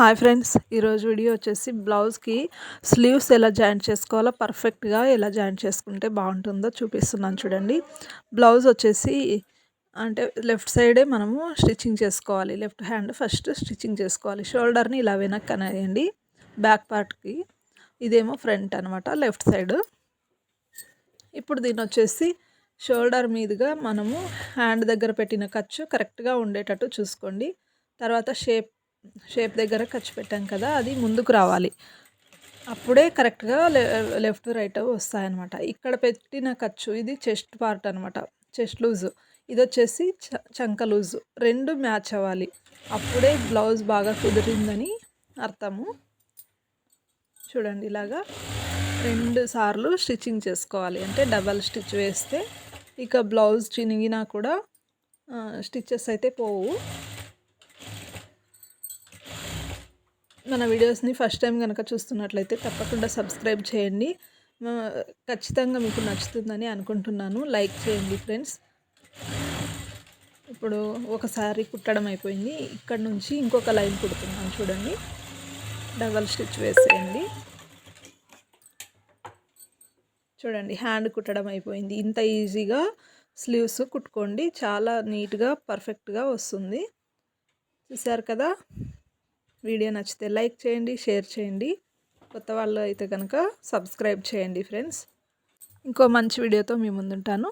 Hi friends ఈరోజు video వచ్చేసి బ్లౌజ్కి స్లీవ్స్ ఎలా జాయింట్ చేసుకోవాలో పర్ఫెక్ట్గా ఎలా జాయింట్ చేసుకుంటే బాగుంటుందో చూపిస్తున్నాను చూడండి. బ్లౌజ్ వచ్చేసి అంటే లెఫ్ట్ సైడే మనము స్టిచ్చింగ్ చేసుకోవాలి. లెఫ్ట్ హ్యాండ్ ఫస్ట్ స్టిచ్చింగ్ చేసుకోవాలి. షోల్డర్ని ఇలా వెనక్కి అనేయండి. బ్యాక్ పార్ట్కి ఇదేమో ఫ్రంట్ అనమాట లెఫ్ట్ సైడ్. ఇప్పుడు దీన్ని వచ్చేసి షోల్డర్ మీదుగా మనము హ్యాండ్ దగ్గర పెట్టిన ఖర్చు కరెక్ట్గా ఉండేటట్టు చూసుకోండి. తర్వాత షేప్ షేప్ దగ్గర ఖర్చు పెట్టాం కదా అది ముందుకు రావాలి. అప్పుడే కరెక్ట్గా లెఫ్ట్ రైట్ వస్తాయన్నమాట. ఇక్కడ పెట్టిన ఖర్చు ఇది చెస్ట్ పార్ట్ అనమాట చెస్ట్ లూజు. ఇది వచ్చేసి చంక లూజు. రెండు మ్యాచ్ అవ్వాలి. అప్పుడే బ్లౌజ్ బాగా కుదిరిందని అర్థము. చూడండి ఇలాగా రెండు సార్లు స్టిచ్చింగ్ చేసుకోవాలి. అంటే డబల్ స్టిచ్ వేస్తే ఇక బ్లౌజ్ చినిగినా కూడా స్టిచ్చెస్ అయితే పోవు. మన వీడియోస్ని ఫస్ట్ టైం కనుక చూస్తున్నట్లయితే తప్పకుండా సబ్స్క్రైబ్ చేయండి. ఖచ్చితంగా మీకు నచ్చుతుందని అనుకుంటున్నాను. లైక్ చేయండి ఫ్రెండ్స్. ఇప్పుడు ఒకసారి కుట్టడం అయిపోయింది. ఇక్కడ నుంచి ఇంకొక లైన్ కుడుతున్నాను చూడండి. డబల్ స్టిచ్ వేసేయండి. చూడండి హ్యాండ్ కుట్టడం అయిపోయింది. ఇంత ఈజీగా స్లీవ్స్ కుట్టుకోండి. చాలా నీట్గా పర్ఫెక్ట్గా వస్తుంది. చూసారు కదా? వీడియో నచ్చితే లైక్ చేయండి షేర్ చేయండి. కొత్త వాళ్ళు అయితే కనుక సబ్స్క్రైబ్ చేయండి ఫ్రెండ్స్. ఇంకో మంచి వీడియోతో మీ ముందుంటాను.